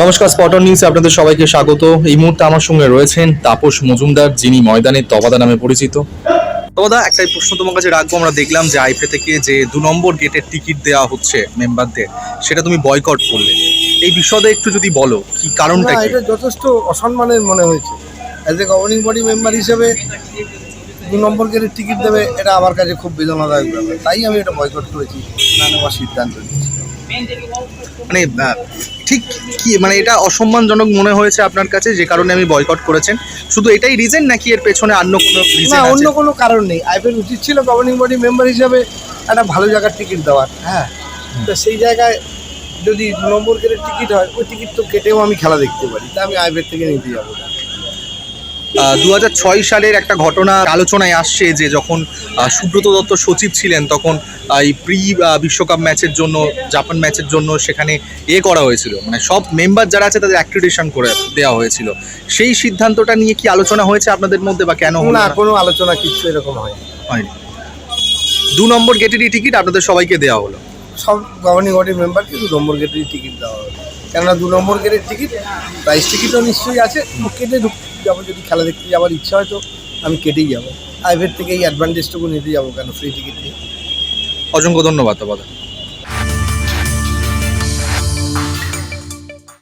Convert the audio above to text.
নমস্কার স্পটন নিউজে আপনাদের সবাইকে স্বাগত। এই মুহূর্তে আমার সঙ্গে রয়েছেন তাপস মজুমদার যিনি ময়দানের তবাদা নামে পরিচিত। তবাদা একটাই প্রশ্ন তোমার কাছে রাখব আমরা দেখলাম যে আইফে থেকে যে দু নম্বর গেটের টিকিট দেওয়া হচ্ছে মেম্বারদের সেটা তুমি বয়কট করলে। এই বিশদে একটু যদি বলো কি কারণটা এটা যথেষ্ট অসম্মানের মনে হয়েছে। As a governing body member হিসেবে দু নম্বর গেটের টিকিট দেবে এটা আমার কাছে খুব বেদনাদায়ক ব্যাপার। তাই আমি এটা বয়কট করেছি না নেওয়ার সিদ্ধান্ত নিয়েছি মানে ঠিক কি মানে এটা অসম্মানজনক মনে হয়েছে আপনার কাছে যে কারণে আমি বয়কট করেছেন? শুধু এটাই রিজন নাকি এর পেছনে অন্য কোনো না অন্য কোনো কারণ নেই। আইপের উচিত ছিল গভর্নিং বডি মেম্বার হিসাবে একটা ভালো জায়গার টিকিট দেওয়ার হ্যাঁ? তো সেই জায়গায় যদি নম্বর গেটের টিকিট হয় ওই টিকিট তো কেটেও আমি খেলা দেখতে পারি। তা আমি আইপের থেকে নিতে যাব। না দু সালের একটা ঘটনা আলোচনায় আসছে যে যখন সুব্রত দত্ত সচিব ছিলেন তখন এই প্রি বিশ্বকাপ ম্যাচের জন্য জাপান ম্যাচের জন্য সেখানে এ করা হয়েছিল। মানে সব মেম্বার যারা আছে তাদের অ্যাক্রিডেশন করে দেওয়া হয়েছিল। সেই সিদ্ধান্তটা নিয়ে কি আলোচনা হয়েছে আপনাদের মধ্যে বা কেন না না? কোনো আলোচনা কিছু এরকম হয় হয়নি। দু নম্বর গেটেরই টিকিট আপনাদের সবাইকে দেওয়া হলো। সব গভর্নিং বডির মেম্বারকে দু নম্বর গেটের টিকিট দেওয়া হবে। কেননা দু নম্বর গেটের টিকিট প্রাইস টিকিটও নিশ্চয়ই আছে। কেটে যাব, যদি খেলা দেখতে যাওয়ার ইচ্ছা হয় তো আমি কেটেই যাব। প্রাইভেট থেকে এই অ্যাডভান্টেজটুকু নিতে যাব কেন ফ্রি টিকিট নিয়ে? অসংখ্য ধন্যবাদ দাদা